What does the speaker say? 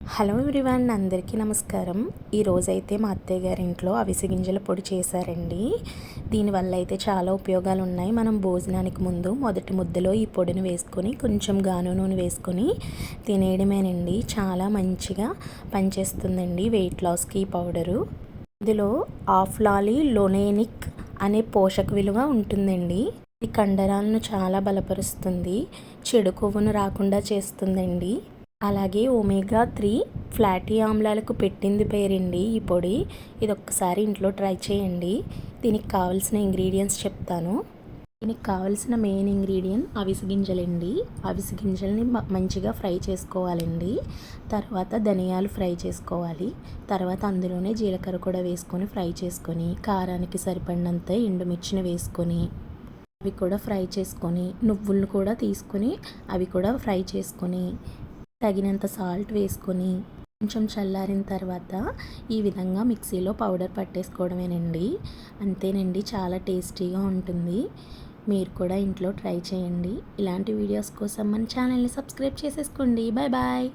Hello everyone అందరికీ నమస్కారం. ఈరోజైతే మా అత్తయ్య గారి ఇంట్లో అవిసె గింజల పొడి చేశారండి. దీనివల్ల అయితే చాలా ఉపయోగాలు ఉన్నాయి మనం భోజనానికి ముందు మొదటి ముద్దలో ఈ పొడిని వేసుకొని కొంచెం గాను నూనె వేసుకొని తినేయడమేనండి. చాలా మంచిగా పనిచేస్తుందండి వెయిట్ లాస్కి ఈ పౌడరు. ఇందులో ఆఫ్లాలి లొనేనిక్ అనే పోషక విలువ ఉంటుందండి. ఈ కండరాలను చాలా బలపరుస్తుంది. చెడు కొవ్వును రాకుండా చేస్తుందండి. అలాగే ఒమేగా త్రీ ఫ్లాటీ ఆమ్లాలకు పెట్టింది పేరండి ఈ పొడి. ఇది ఒక్కసారి ఇంట్లో ట్రై చేయండి. దీనికి కావాల్సిన ఇంగ్రీడియంట్స్ చెప్తాను. దీనికి కావాల్సిన మెయిన్ ఇంగ్రీడియంట్ అవిసి గింజలండి అవిసి గింజల్ని మంచిగా ఫ్రై చేసుకోవాలండి. తర్వాత ధనియాలు ఫ్రై చేసుకోవాలి. తర్వాత అందులోనే జీలకర్ర కూడా వేసుకొని ఫ్రై చేసుకొని కారానికి సరిపడినంత ఎండుమిర్చిని వేసుకొని అవి కూడా ఫ్రై చేసుకొని నువ్వులను కూడా తీసుకొని అవి కూడా ఫ్రై చేసుకొని తగినంత సాల్ట్ వేసుకొని కొంచెం చల్లారిన తర్వాత ఈ విధంగా మిక్సీలో పౌడర్ పట్టేసుకోవడమేనండి. అంతేనండి చాలా టేస్టీగా ఉంటుంది. మీరు కూడా ఇంట్లో ట్రై చేయండి. ఇలాంటి వీడియోస్ కోసం మన ఛానల్ని సబ్స్క్రైబ్ చేసేసుకోండి. Bye bye.